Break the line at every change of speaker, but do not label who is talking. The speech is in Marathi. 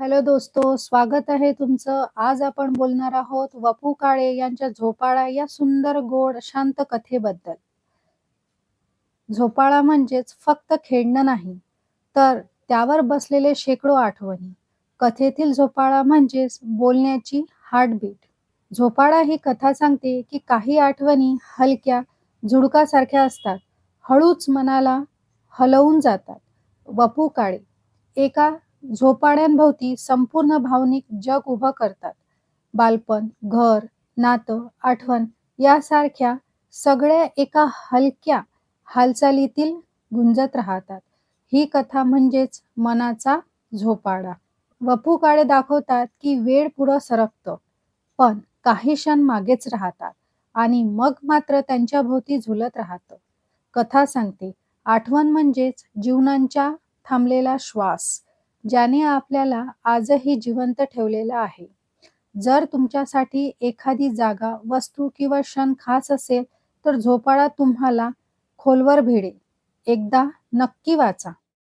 हॅलो दोस्तो स्वागत आहे तुमचं. आज आपण बोलणार आहोत वपू काळे यांच्या झोपाळा या सुंदर गोड शांत कथेबद्दल. झोपाळा म्हणजेच फक्त खेळणं नाही तर त्यावर बसलेले शेकडो आठवणी. कथेतील झोपाळा म्हणजेच बोलण्याची हार्टबीट. झोपाळा ही कथा सांगते की काही आठवणी हलक्या झुडकासारख्या असतात. हळूच मनाला हलवून जातात. वपू काळे एका झोपाड्यांभोवती संपूर्ण भावनिक जग उभं करतात. बालपण घर नातं आठवण यासारख्या सगळ्या एका हलक्या हालचालीतील गुंजत राहतात. ही कथा म्हणजेच मनाचा झोपाडा वपू काळे दाखवतात की वेळ पुढं सरकतं पण काही क्षण मागेच राहतात आणि मग मात्र त्यांच्या भोवती झुलत राहतं. कथा सांगते आठवण म्हणजेच जीवनांच्या थांबलेला श्वास. ज्याने आपल्याला आजही जिवंत ठेवलेलं आहे. जर तुमच्यासाठी एखादी जागा वस्तू किंवा क्षण खास असेल तर झोपाळा तुम्हाला खोलवर भिडेल. एकदा नक्की वाचा.